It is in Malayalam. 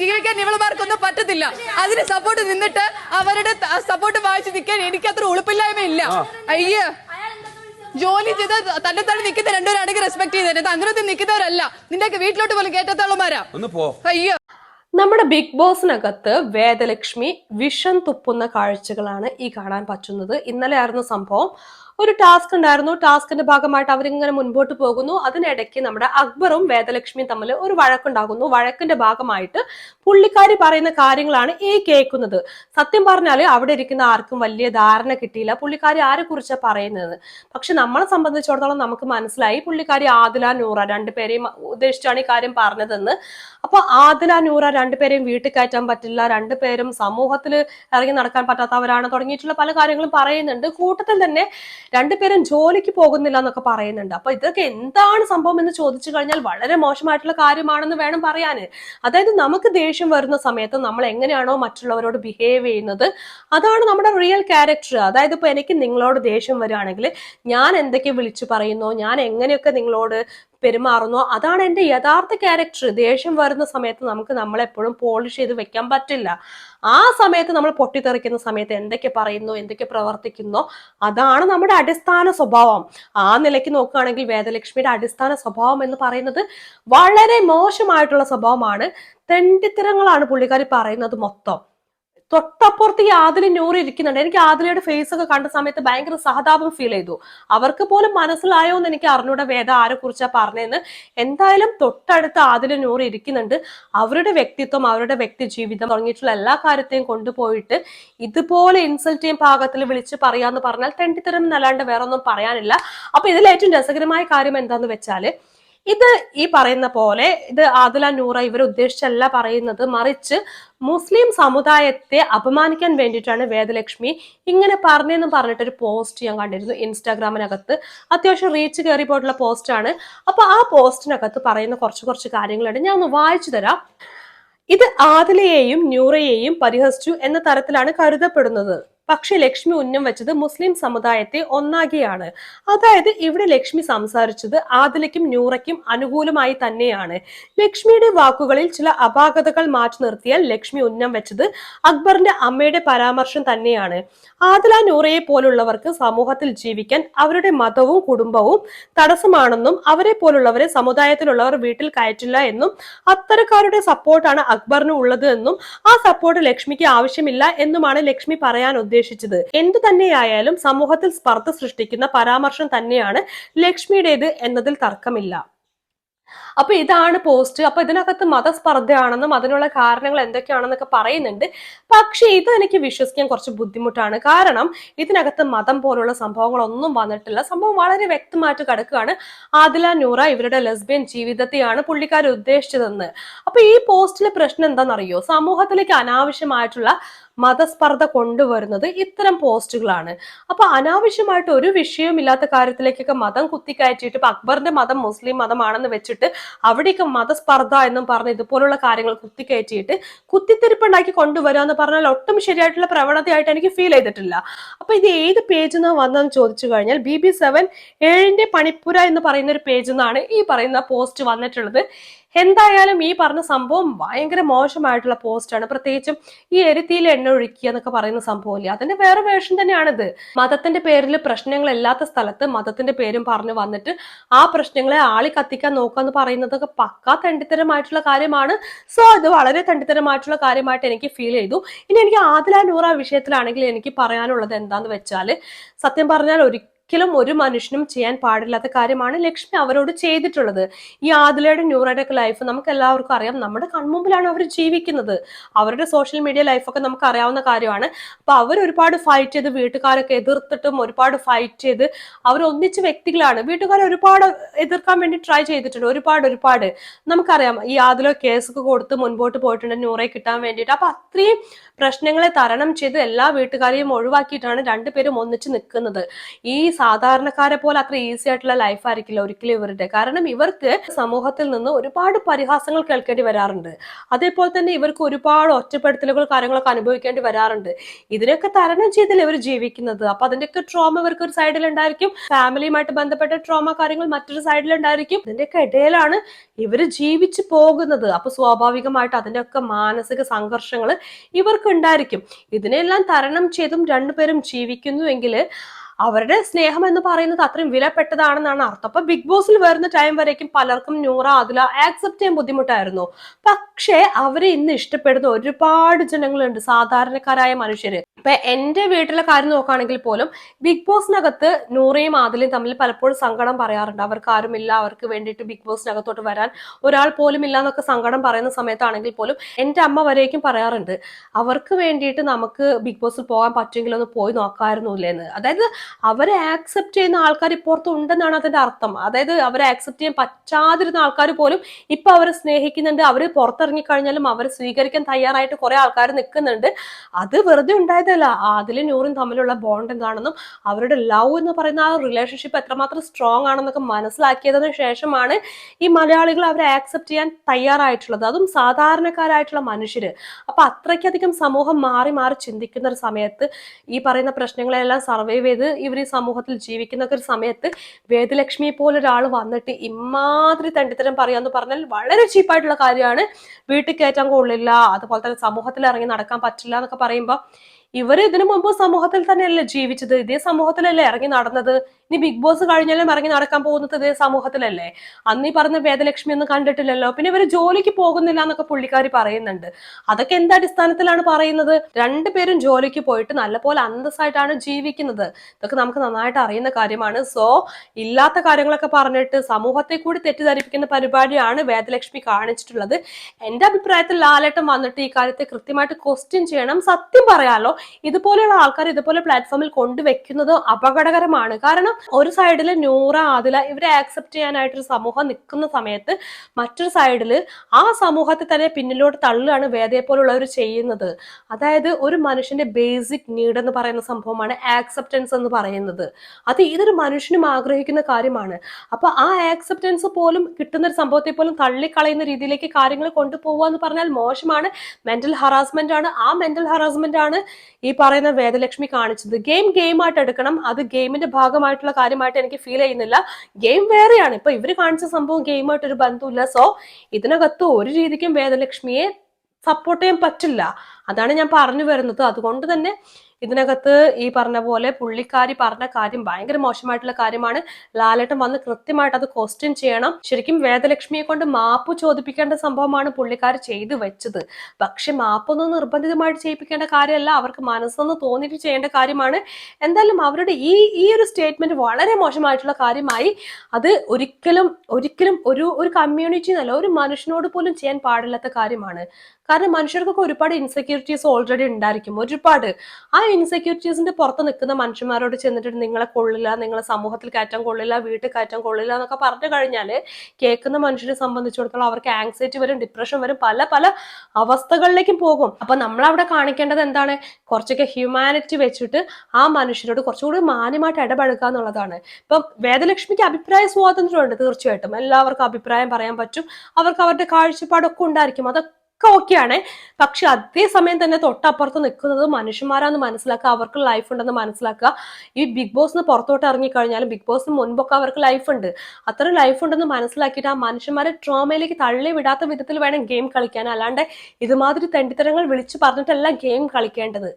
ജീവിക്കാൻ ഇവളുമാർക്കൊന്നും പറ്റത്തില്ല. അതിന് സപ്പോർട്ട് നിന്നിട്ട് അവരുടെ സപ്പോർട്ട് വായിച്ച് നിൽക്കാൻ എനിക്ക് അത്ര ഉളുപ്പില്ലായ്മ ഇല്ല അയ്യോ. ജോലി ചെയ്ത് തന്നെ തന്നെ നിൽക്കുന്ന രണ്ടുപേരാണെങ്കിൽ റെസ്പെക്ട് ചെയ്തത് അങ്ങനത്തെ നിൽക്കുന്നവരല്ല. നിന്റെ വീട്ടിലോട്ട് പോലും കേട്ടത്തോളമാരാ ഒന്ന് പോ. അയ്യോ. നമ്മുടെ ബിഗ് ബോസിനകത്ത് വേദലക്ഷ്മി വിഷം തുപ്പുന്ന കാഴ്ചകളാണ് ഈ കാണാൻ പറ്റുന്നത്. ഇന്നലെ ആയിരുന്നു സംഭവം. ഒരു ടാസ്ക് ഉണ്ടായിരുന്നു. ടാസ്കിന്റെ ഭാഗമായിട്ട് അവരിങ്ങനെ മുൻപോട്ട് പോകുന്നു. അതിനിടയ്ക്ക് നമ്മുടെ അക്ബറും വേദലക്ഷ്മിയും തമ്മിൽ ഒരു വഴക്കുണ്ടാകുന്നു. വഴക്കിന്റെ ഭാഗമായിട്ട് പുള്ളിക്കാരി പറയുന്ന കാര്യങ്ങളാണ് ഈ കേൾക്കുന്നത്. സത്യം പറഞ്ഞാൽ അവിടെ ഇരിക്കുന്ന ആർക്കും വലിയ ധാരണ കിട്ടിയില്ല. പുള്ളിക്കാരി ആരെ കുറിച്ചാണ് പറയുന്നത്? പക്ഷെ നമ്മളെ സംബന്ധിച്ചിടത്തോളം നമുക്ക് മനസ്സിലായി പുള്ളിക്കാരി ആദില നൂറ രണ്ടുപേരെയും ഉദ്ദേശിച്ചാണ് ഈ കാര്യം പറഞ്ഞതെന്ന്. അപ്പൊ ആദില നൂറ രണ്ടുപേരെയും വീട്ടിൽ കയറ്റാൻ പറ്റില്ല. രണ്ടുപേരും സമൂഹത്തിൽ ഇറങ്ങി നടക്കാൻ പറ്റാത്തവരാണ് തുടങ്ങിയിട്ടുള്ള പല കാര്യങ്ങളും പറയുന്നുണ്ട്. കൂട്ടത്തിൽ തന്നെ രണ്ടുപേരും ജോലിക്ക് പോകുന്നില്ല എന്നൊക്കെ പറയുന്നുണ്ട്. അപ്പൊ ഇതൊക്കെ എന്താണ് സംഭവം എന്ന് ചോദിച്ചു കഴിഞ്ഞാൽ വളരെ മോശമായിട്ടുള്ള കാര്യമാണെന്ന് വേണം പറയാൻ അതായത് നമുക്ക് ദേഷ്യം വരുന്ന സമയത്ത് നമ്മൾ എങ്ങനെയാണോ മറ്റുള്ളവരോട് ബിഹേവ് ചെയ്യുന്നത് അതാണ് നമ്മുടെ റിയൽ ക്യാരക്ടർ അതായത് ഇപ്പൊ എനിക്ക് നിങ്ങളോട് ദേഷ്യം വരികയാണെങ്കിൽ ഞാൻ എന്തൊക്കെ വിളിച്ചു പറയുന്നു ഞാൻ എങ്ങനെയൊക്കെ നിങ്ങളോട് പെരുമാറുന്നോ. അതാണ് എന്റെ യഥാർത്ഥ ക്യാരക്ടർ ദേഷ്യം വരുന്ന സമയത്ത് നമുക്ക് നമ്മളെപ്പോഴും പോളിഷ് ചെയ്ത് വെക്കാൻ പറ്റില്ല. ആ സമയത്ത് നമ്മൾ പൊട്ടിത്തെറിക്കുന്ന സമയത്ത് എന്തൊക്കെ പറയുന്നു എന്തൊക്കെ പ്രവർത്തിക്കുന്നു അതാണ് നമ്മുടെ അടിസ്ഥാന സ്വഭാവം. ആ നിലയ്ക്ക് നോക്കുകയാണെങ്കിൽ വേദലക്ഷ്മിയുടെ അടിസ്ഥാന സ്വഭാവം എന്ന് പറയുന്നത് വളരെ മോശമായിട്ടുള്ള സ്വഭാവമാണ്. തെണ്ടിത്തരങ്ങളാണ് പുള്ളിക്കാരി പറയുന്നത് മൊത്തം. തൊട്ടപ്പുറത്ത് ഈ ആദില നൂറി ഇരിക്കുന്നുണ്ട്. എനിക്ക് ആദിലയുടെ ഫേസ് ഒക്കെ കണ്ട സമയത്ത് ഭയങ്കര സഹതാപം ഫീൽ ചെയ്തു. അവർക്ക് പോലും മനസ്സിലായോ എന്ന് എനിക്ക് അറിഞ്ഞൂടെ വേദ ആരെ കുറിച്ചാ പറഞ്ഞതെന്ന് എന്തായാലും തൊട്ടടുത്ത് ആദില ന്യൂറി ഇരിക്കുന്നുണ്ട്. അവരുടെ വ്യക്തിത്വം അവരുടെ വ്യക്തി ജീവിതം തുടങ്ങിയിട്ടുള്ള എല്ലാ കാര്യത്തെയും കൊണ്ടുപോയിട്ട് ഇതുപോലെ ഇൻസൾട്ട് ചെയ്യും പാകത്തിൽ വിളിച്ച് പറയാന്ന് പറഞ്ഞാൽ തെണ്ടിത്തരം എന്നല്ലാണ്ട് വേറെ ഒന്നും പറയാനില്ല. അപ്പൊ ഇതിൽ ഏറ്റവും രസകരമായ കാര്യം എന്താന്ന് വെച്ചാൽ ഇത് ഈ പറയുന്ന പോലെ ഇത് ആദില നൂറ ഇവർ ഉദ്ദേശിച്ചല്ല പറയുന്നത്. മറിച്ച് മുസ്ലിം സമുദായത്തെ അപമാനിക്കാൻ വേണ്ടിയിട്ടാണ് വേദലക്ഷ്മി ഇങ്ങനെ പറഞ്ഞെന്ന് പറഞ്ഞിട്ടൊരു പോസ്റ്റ് ഞാൻ കണ്ടിരുന്നു ഇൻസ്റ്റാഗ്രാമിനകത്ത്. അത്യാവശ്യം റീച്ച് കയറി പോയിട്ടുള്ള പോസ്റ്റാണ് അപ്പൊ ആ പോസ്റ്റിനകത്ത് പറയുന്ന കുറച്ച് കുറച്ച് കാര്യങ്ങളുണ്ട്. ഞാൻ ഒന്ന് വായിച്ചു തരാം. ഇത് ആദിലയെയും ന്യൂറയെയും പരിഹസിച്ചു എന്ന തരത്തിലാണ് കരുതപ്പെടുന്നത്. പക്ഷെ ലക്ഷ്മി ഉന്നം വെച്ചത് മുസ്ലിം സമുദായത്തെ ഒന്നാകെയാണ്. അതായത് ഇവിടെ ലക്ഷ്മി സംസാരിച്ചത് ആദിലയ്ക്കും ന്യൂറയ്ക്കും അനുകൂലമായി തന്നെയാണ്. ലക്ഷ്മിയുടെ വാക്കുകളിൽ ചില അപാകതകൾ മാറ്റി നിർത്തിയാൽ ലക്ഷ്മി ഉന്നം വെച്ചത് അക്ബറിന്റെ അമ്മയുടെ പരാമർശം തന്നെയാണ്. ആദില നൂറയെ പോലുള്ളവർക്ക് സമൂഹത്തിൽ ജീവിക്കാൻ അവരുടെ മതവും കുടുംബവും തടസ്സമാണെന്നും അവരെ പോലുള്ളവരെ സമുദായത്തിലുള്ളവർ വീട്ടിൽ കയറ്റില്ല എന്നും അത്തരക്കാരുടെ സപ്പോർട്ടാണ് അക്ബറിന് ഉള്ളത് എന്നും ആ സപ്പോർട്ട് ലക്ഷ്മിക്ക് ആവശ്യമില്ല എന്നുമാണ് ലക്ഷ്മി പറയാൻ ഉദ്ദേശിച്ചത്. എന്തു തന്നെയായാലും സമൂഹത്തിൽ സ്പർദ്ധ സൃഷ്ടിക്കുന്ന പരാമർശം തന്നെയാണ് ലക്ഷ്മിയുടേത് എന്നതിൽ തർക്കമില്ല. അപ്പൊ ഇതാണ് പോസ്റ്റ്. അപ്പൊ ഇതിനകത്ത് മതസ്പർദ്ധയാണെന്നും അതിനുള്ള കാരണങ്ങൾ എന്തൊക്കെയാണെന്നൊക്കെ പറയുന്നുണ്ട്. പക്ഷെ ഇത് എനിക്ക് വിശ്വസിക്കാൻ കുറച്ച് ബുദ്ധിമുട്ടാണ്. കാരണം ഇതിനകത്ത് മതം പോലുള്ള സംഭവങ്ങളൊന്നും വന്നിട്ടില്ല. സംഭവം വളരെ വ്യക്തമായിട്ട് കിടക്കുകയാണ്. ആദില നൂറ ഇവരുടെ ലെസ്ബിയൻ ജീവിതത്തെയാണ് പുള്ളിക്കാർ ഉദ്ദേശിച്ചതെന്ന്. അപ്പൊ ഈ പോസ്റ്റിലെ പ്രശ്നം എന്താണെന്നറിയോ? സമൂഹത്തിലേക്ക് അനാവശ്യമായിട്ടുള്ള മതസ്പർദ്ധ കൊണ്ടുവരുന്നത് ഇത്തരം പോസ്റ്റുകളാണ്. അപ്പൊ അനാവശ്യമായിട്ട് ഒരു വിഷയമില്ലാത്ത കാര്യത്തിലേക്കൊക്കെ മതം കുത്തിക്കയറ്റിയിട്ട് ഇപ്പൊ അക്ബറിന്റെ മതം മുസ്ലിം മതമാണെന്ന് വെച്ചിട്ട് അവിടെയൊക്കെ മതസ്പർദ്ധ എന്നും പറഞ്ഞ് ഇതുപോലുള്ള കാര്യങ്ങൾ കുത്തിക്കയറ്റിയിട്ട് കുത്തിത്തിരിപ്പുണ്ടാക്കി കൊണ്ടുവരിക എന്ന് പറഞ്ഞാൽ ഒട്ടും ശരിയായിട്ടുള്ള പ്രവണതയായിട്ട് എനിക്ക് ഫീൽ ചെയ്തിട്ടില്ല. അപ്പൊ ഇത് ഏത് പേജിൽ നിന്ന് വന്നതെന്ന് ചോദിച്ചു കഴിഞ്ഞാൽ ബി ബി സെവൻ ഏഴിന്റെ പണിപ്പുര എന്ന് പറയുന്ന ഒരു പേജിൽ നിന്നാണ് ഈ പറയുന്ന പോസ്റ്റ് വന്നിട്ടുള്ളത്. എന്തായാലും ഈ പറഞ്ഞ സംഭവം ഭയങ്കര മോശമായിട്ടുള്ള പോസ്റ്റാണ് പ്രത്യേകിച്ചും ഈ എരുത്തിയിൽ എണ്ണ ഒഴിക്കുക എന്നൊക്കെ പറയുന്ന സംഭവമില്ലേ? അതിന്റെ വേറെ വേർഷൻ തന്നെയാണിത്. മതത്തിന്റെ പേരിൽ പ്രശ്നങ്ങൾ ഇല്ലാത്ത സ്ഥലത്ത് മതത്തിന്റെ പേരും പറഞ്ഞു വന്നിട്ട് ആ പ്രശ്നങ്ങളെ ആളി കത്തിക്കാൻ നോക്കുക എന്ന് പറയുന്നതൊക്കെ പക്കാ തണ്ടിത്തരമായിട്ടുള്ള കാര്യമാണ്. സോ അത് വളരെ തണ്ടിത്തരമായിട്ടുള്ള കാര്യമായിട്ട് എനിക്ക് ഫീൽ ചെയ്തു. ഇനി എനിക്ക് ആദില നൂറ വിഷയത്തിലാണെങ്കിൽ എനിക്ക് പറയാനുള്ളത് എന്താന്ന് വെച്ചാൽ സത്യം പറഞ്ഞാൽ ഒരിക്കലും ഒരു മനുഷ്യനും ചെയ്യാൻ പാടില്ലാത്ത കാര്യമാണ് ലക്ഷ്മി അവരോട് ചെയ്തിട്ടുള്ളത്. ഈ ആദിലയുടെ ന്യൂറോഡക് ലൈഫ് നമുക്ക് എല്ലാവർക്കും അറിയാം. നമ്മുടെ കൺമുമ്പിലാണ് അവർ ജീവിക്കുന്നത്. അവരുടെ സോഷ്യൽ മീഡിയ ലൈഫൊക്കെ നമുക്ക് അറിയാവുന്ന കാര്യമാണ്. അപ്പൊ അവർ ഒരുപാട് ഫൈറ്റ് ചെയ്ത് വീട്ടുകാരൊക്കെ എതിർത്തിട്ടും ഒരുപാട് ഫൈറ്റ് ചെയ്ത് അവർ ഒന്നിച്ച് വ്യക്തികളാണ്. വീട്ടുകാർ ഒരുപാട് എതിർക്കാൻ വേണ്ടി ട്രൈ ചെയ്തിട്ടുണ്ട്. ഒരുപാട് ഒരുപാട്. നമുക്കറിയാം ഈ ആദിലോ കേസൊക്കെ കൊടുത്ത് മുൻപോട്ട് പോയിട്ടുണ്ട് ന്യൂറെ കിട്ടാൻ വേണ്ടിയിട്ട്. അപ്പൊ അത്രയും പ്രശ്നങ്ങളെ തരണം ചെയ്ത് എല്ലാ വീട്ടുകാരെയും ഒഴിവാക്കിയിട്ടാണ് രണ്ടുപേരും ഒന്നിച്ച് നിൽക്കുന്നത്. ഈ സാധാരണക്കാരെ പോലെ അത്ര ഈസി ആയിട്ടുള്ള ലൈഫ് ആയിരിക്കില്ല ഒരിക്കലും ഇവരുടെ. കാരണം ഇവർക്ക് സമൂഹത്തിൽ നിന്ന് ഒരുപാട് പരിഹാസങ്ങൾ കേൾക്കേണ്ടി വരാറുണ്ട്. അതേപോലെ തന്നെ ഇവർക്ക് ഒരുപാട് ഒറ്റപ്പെടുത്തലുകൾ കാര്യങ്ങളൊക്കെ അനുഭവിക്കേണ്ടി വരാറുണ്ട്. ഇതിനൊക്കെ തരണം ചെയ്തല്ലേ ഇവർ ജീവിക്കുന്നത്? അപ്പൊ അതിന്റെയൊക്കെ ട്രോമ ഇവർക്ക് ഒരു സൈഡിൽ ഉണ്ടായിരിക്കും. ഫാമിലിയുമായിട്ട് ബന്ധപ്പെട്ട ട്രോമ കാര്യങ്ങൾ മറ്റൊരു സൈഡിൽ ഉണ്ടായിരിക്കും. ഇതിന്റെയൊക്കെ ഇടയിലാണ് ഇവർ ജീവിച്ചു പോകുന്നത്. അപ്പൊ സ്വാഭാവികമായിട്ട് അതിന്റെയൊക്കെ മാനസിക സംഘർഷങ്ങൾ ഇവർക്ക് ഉണ്ടായിരിക്കും. ഇതിനെല്ലാം തരണം ചെയ്തും രണ്ടുപേരും ജീവിക്കുന്നുവെങ്കിൽ അവരുടെ സ്നേഹം എന്ന് പറയുന്നത് അത്രയും വിലപ്പെട്ടതാണെന്നാണ് അർത്ഥം. അപ്പൊ ബിഗ് ബോസിൽ വരുന്ന ടൈം വരേക്കും പലർക്കും നൂറ അതില ആക്സെപ്റ്റ് ചെയ്യാൻ ബുദ്ധിമുട്ടായിരുന്നു. പക്ഷേ അവരെ ഇന്ന് ഇഷ്ടപ്പെടുന്ന ഒരുപാട് ജനങ്ങളുണ്ട്. സാധാരണക്കാരായ മനുഷ്യര്. ഇപ്പൊ എന്റെ വീട്ടിലെ കാര്യം നോക്കുകയാണെങ്കിൽ പോലും ബിഗ് ബോസിനകത്ത് നൂറയും ആദിലും തമ്മിൽ പലപ്പോഴും സങ്കടം പറയാറുണ്ട്. അവർക്ക് ആരുമില്ല അവർക്ക് വേണ്ടിയിട്ട് ബിഗ് ബോസിനകത്തോട്ട് വരാൻ ഒരാൾ പോലും ഇല്ല എന്നൊക്കെ സങ്കടം പറയുന്ന സമയത്താണെങ്കിൽ പോലും എന്റെ അമ്മ വരേക്കും പറയാറുണ്ട്. അവർക്ക് വേണ്ടിയിട്ട് നമുക്ക് ബിഗ് ബോസിൽ പോകാൻ പറ്റുമെങ്കിൽ ഒന്ന് പോയി നോക്കായിരുന്നു ഇല്ലെന്ന് അതായത് അവരെ ആക്സെപ്റ്റ് ചെയ്യുന്ന ആൾക്കാർ ഇപ്പുറത്ത് ഉണ്ടെന്നാണ് അതിന്റെ അർത്ഥം. അതായത് അവരെ ആക്സെപ്റ്റ് ചെയ്യാൻ പറ്റാതിരുന്ന ആൾക്കാർ പോലും ഇപ്പൊ അവരെ സ്നേഹിക്കുന്നുണ്ട്. അവർ പുറത്തിറങ്ങി കഴിഞ്ഞാലും അവരെ സ്വീകരിക്കാൻ തയ്യാറായിട്ട് കുറെ ആൾക്കാർ നിൽക്കുന്നുണ്ട്. അത് വെറുതെ ഉണ്ടായതല്ല അതിലും നൂറും തമ്മിലുള്ള ബോണ്ട് എന്താണെന്നും അവരുടെ ലവ് എന്ന് പറയുന്ന ആ റിലേഷൻഷിപ്പ് എത്രമാത്രം സ്ട്രോങ് ആണെന്നൊക്കെ മനസ്സിലാക്കിയതിനു ശേഷമാണ് ഈ മലയാളികൾ അവരെ ആക്സെപ്റ്റ് ചെയ്യാൻ തയ്യാറായിട്ടുള്ളത്. അതും സാധാരണക്കാരായിട്ടുള്ള മനുഷ്യര്. അപ്പൊ അത്രയ്ക്കധികം സമൂഹം മാറി മാറി ചിന്തിക്കുന്ന ഒരു സമയത്ത് ഈ പറയുന്ന പ്രശ്നങ്ങളെല്ലാം സർവൈവ് ചെയ്ത് ഇവർ ഈ സമൂഹത്തിൽ ജീവിക്കുന്ന ഒരു സമയത്ത് വേദലക്ഷ്മിയെ പോലെ ഒരാൾ വന്നിട്ട് ഇമാതിരി തണ്ടിത്തരം പറയാന്ന് പറഞ്ഞാൽ വളരെ ചീപ്പായിട്ടുള്ള കാര്യമാണ്. വീട്ടിൽ കയറ്റാൻ കൊള്ളില്ല. അതുപോലെ തന്നെ സമൂഹത്തിൽ ഇറങ്ങി നടക്കാൻ പറ്റില്ല എന്നൊക്കെ പറയുമ്പോൾ ഇവർ ഇതിനു മുമ്പ് സമൂഹത്തിൽ തന്നെയല്ലേ ജീവിച്ചത്? ഇതേ സമൂഹത്തിലല്ലേ ഇറങ്ങി നടന്നത്? ഇനി ബിഗ് ബോസ് കഴിഞ്ഞാലും ഇറങ്ങി നടക്കാൻ പോകുന്നത് ഇതേ സമൂഹത്തിലല്ലേ? അന്ന് ഈ പറഞ്ഞ വേദലക്ഷ്മി ഒന്നും കണ്ടിട്ടില്ലല്ലോ. പിന്നെ ഇവർ ജോലിക്ക് പോകുന്നില്ല എന്നൊക്കെ പുള്ളിക്കാരി പറയുന്നുണ്ട്. അതൊക്കെ എന്ത് അടിസ്ഥാനത്തിലാണ് പറയുന്നത്? രണ്ടുപേരും ജോലിക്ക് പോയിട്ട് നല്ലപോലെ അന്തസ്സായിട്ടാണ് ജീവിക്കുന്നത്. ഇതൊക്കെ നമുക്ക് നന്നായിട്ട് അറിയുന്ന കാര്യമാണ്. സോ ഇല്ലാത്ത കാര്യങ്ങളൊക്കെ പറഞ്ഞിട്ട് സമൂഹത്തെ കൂടി തെറ്റിദ്ധരിപ്പിക്കുന്ന പരിപാടിയാണ് വേദലക്ഷ്മി കാണിച്ചിട്ടുള്ളത്. എന്റെ അഭിപ്രായത്തിൽ ലാലേട്ടൻ വന്നിട്ട് ഈ കാര്യത്തെ കൃത്യമായിട്ട് ക്വസ്റ്റ്യൻ ചെയ്യണം. സത്യം പറയാലോ ഇതുപോലെയുള്ള ആൾക്കാർ ഇതുപോലെ പ്ലാറ്റ്ഫോമിൽ കൊണ്ടുവെക്കുന്നത് അപകടകരമാണ്. കാരണം ഒരു സൈഡിൽ നൂറ ആദില ഇവരെ ആക്സെപ്റ്റ് ചെയ്യാനായിട്ടൊരു സമൂഹം നിൽക്കുന്ന സമയത്ത് മറ്റൊരു സൈഡിൽ ആ സമൂഹത്തെ തന്നെ പിന്നിലോട്ട് തള്ളുകയാണ് വേദയെ പോലുള്ളവർ ചെയ്യുന്നത്. അതായത് ഒരു മനുഷ്യന്റെ ബേസിക് നീഡ് എന്ന് പറയുന്ന സംഭവമാണ് ആക്സെപ്റ്റൻസ് എന്ന് പറയുന്നത്. അത് ഇതൊരു മനുഷ്യനും ആഗ്രഹിക്കുന്ന കാര്യമാണ്. അപ്പൊ ആ ആക്സെപ്റ്റൻസ് പോലും കിട്ടുന്ന ഒരു സംഭവത്തെ പോലും തള്ളിക്കളയുന്ന രീതിയിലേക്ക് കാര്യങ്ങൾ കൊണ്ടുപോകുക എന്ന് പറഞ്ഞാൽ മോശമാണ്. മെന്റൽ ഹറാസ്മെന്റ് ആണ്. ആ മെന്റൽ ഹറാസ്മെന്റ് ആണ് ഈ പറയുന്ന വേദലക്ഷ്മി കാണിച്ചത്. ഗെയിം ഗെയിം ആയിട്ട് എടുക്കണം. അത് ഗെയിമിന്റെ ഭാഗമായിട്ടുള്ള കാര്യമായിട്ട് എനിക്ക് ഫീൽ ചെയ്യുന്നില്ല. ഗെയിം വേറെയാണ്. ഇപ്പൊ ഇവർ കാണിച്ച സംഭവം ഗെയിമായിട്ട് ഒരു ബന്ധമില്ല സോ ഇതിനകത്ത് ഒരു രീതിക്കും വേദലക്ഷ്മിയെ സപ്പോർട്ട് ചെയ്യാൻ പറ്റില്ല. അതാണ് ഞാൻ പറഞ്ഞു വരുന്നത്. അതുകൊണ്ട് തന്നെ ഇതിനകത്ത് ഈ പറഞ്ഞ പോലെ പുള്ളിക്കാരി പറഞ്ഞ കാര്യം ഭയങ്കര മോശമായിട്ടുള്ള കാര്യമാണ്. ലാലേട്ടൻ വന്ന് കൃത്യമായിട്ട് അത് ക്വസ്റ്റ്യൻ ചെയ്യണം. ശരിക്കും വേദലക്ഷ്മിയെ കൊണ്ട് മാപ്പ് ചോദിപ്പിക്കേണ്ട സംഭവമാണ് പുള്ളിക്കാർ ചെയ്തു വെച്ചത്. പക്ഷെ മാപ്പൊന്നും നിർബന്ധിതമായിട്ട് ചെയ്യിപ്പിക്കേണ്ട കാര്യമല്ല. അവർക്ക് മനസ്സൊന്ന് തോന്നിയിട്ട് ചെയ്യേണ്ട കാര്യമാണ്. എന്തായാലും അവരുടെ ഈ ഈ ഒരു സ്റ്റേറ്റ്മെന്റ് വളരെ മോശമായിട്ടുള്ള കാര്യമായി. അത് ഒരിക്കലും ഒരിക്കലും ഒരു ഒരു കമ്മ്യൂണിറ്റി എന്നല്ല ഒരു മനുഷ്യനോട് പോലും ചെയ്യാൻ പാടില്ലാത്ത കാര്യമാണ്. കാരണം മനുഷ്യർക്കൊക്കെ ഒരുപാട് ഇൻസെക്യൂരിറ്റീസ് ഓൾറെഡി ഉണ്ടായിരിക്കും. ഒരുപാട്. ആ ഇൻസെക്യൂരിറ്റീസിന്റെ പുറത്ത് നിൽക്കുന്ന മനുഷ്യന്മാരോട് ചെന്നിട്ട് നിങ്ങളെ കൊള്ളില്ല നിങ്ങളെ സമൂഹത്തിൽ കയറ്റാൻ കൊള്ളില്ല വീട്ടിൽ കയറ്റാൻ കൊള്ളില്ല എന്നൊക്കെ പറഞ്ഞു കഴിഞ്ഞാൽ കേൾക്കുന്ന മനുഷ്യരെ സംബന്ധിച്ചിടത്തോളം അവർക്ക് ആങ്സൈറ്റി വരും ഡിപ്രഷൻ വരും പല പല അവസ്ഥകളിലേക്കും പോകും. അപ്പൊ നമ്മൾ അവിടെ കാണിക്കേണ്ടത് എന്താണ്? കുറച്ചൊക്കെ ഹ്യൂമാനിറ്റി വെച്ചിട്ട് ആ മനുഷ്യരോട് കുറച്ചുകൂടി മാന്യമായിട്ട് ഇടപഴകുക എന്നുള്ളതാണ്. ഇപ്പം വേദലക്ഷ്മിക്ക് അഭിപ്രായ സ്വാതന്ത്ര്യമുണ്ട് തീർച്ചയായിട്ടും. എല്ലാവർക്കും അഭിപ്രായം പറയാൻ പറ്റും. അവർക്ക് അവരുടെ കാഴ്ചപ്പാടൊക്കെ ഉണ്ടായിരിക്കും. അതൊക്കെ ഒക്കെ ഓക്കെയാണ്. പക്ഷെ അതേസമയം തന്നെ തൊട്ടപ്പുറത്ത് നിൽക്കുന്നത് മനുഷ്യന്മാരാന്ന് മനസ്സിലാക്കുക അവർക്ക് ലൈഫ് ഉണ്ടെന്ന് മനസ്സിലാക്കുക. ഈ ബിഗ് ബോസിന് പുറത്തോട്ട് ഇറങ്ങിക്കഴിഞ്ഞാലും ബിഗ് ബോസിന് മുൻപൊക്കെ അവർക്ക് ലൈഫ് ഉണ്ട്. അത്ര ലൈഫ് ഉണ്ടെന്ന് മനസ്സിലാക്കിയിട്ട് ആ മനുഷ്യന്മാരെ ട്രോമയിലേക്ക് തള്ളി വിടാത്ത വിധത്തിൽ വേണം ഗെയിം കളിക്കാൻ. അല്ലാണ്ട് ഇതുമാതിരി തെണ്ടിത്തരങ്ങൾ വിളിച്ചു പറഞ്ഞിട്ടല്ല ഗെയിം കളിക്കേണ്ടത്.